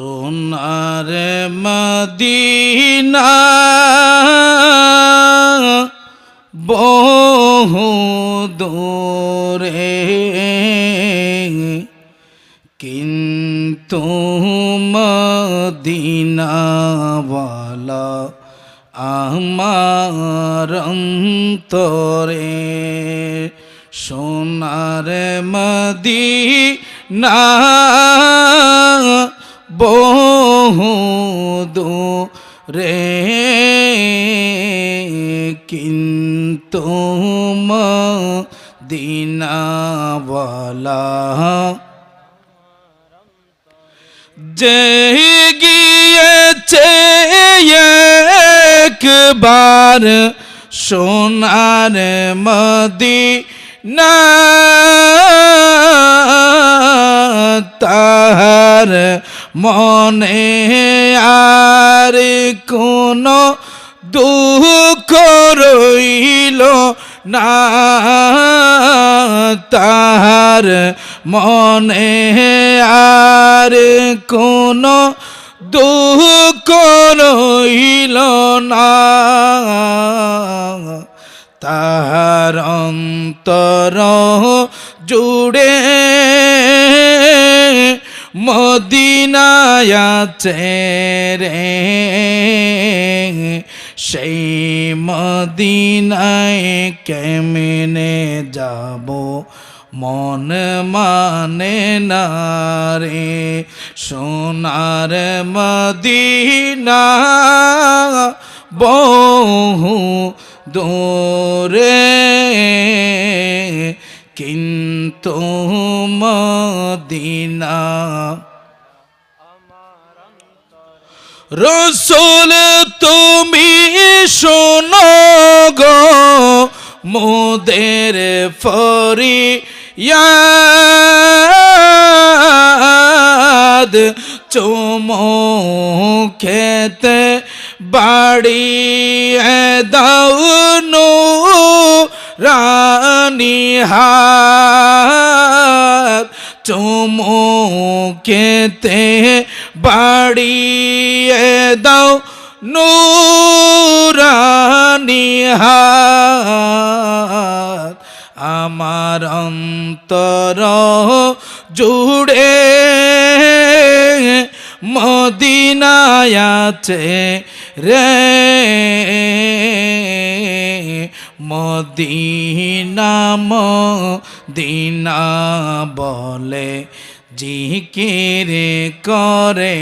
সোনার মদিনা বহু দূরে। কিন্তু মদিনাওয়ালা আমার অন্তরে সোনার মদিনা বহু দূরে কিন্তু মদিনাওয়ালা। যে গিয়েছে একবার সোনার মদি না তাহার মনে আর কোনো দুঃখ রইল না। তাহার মনে আর কোনো দুঃখ রইল না। তাহার অন্তর জুড়ে মদিনায়াছে রে। সেই মদিনায় কেমনে যাব? মন মানে না রে। সোনার মদিনা বহু দূরে। কিন্তু মদিনা। রসুল তুমি শোনো গো মোদের ফরি ইয়াদ চুমো খেতে বাড়ি দাউনু রানী হাত চুমো খেতে বাড়িয়ে দাও নুরানি হাত। আমার অন্তর জুড়ে মদিনায়াছে রে মদিনা দিনা বলে জিকির করে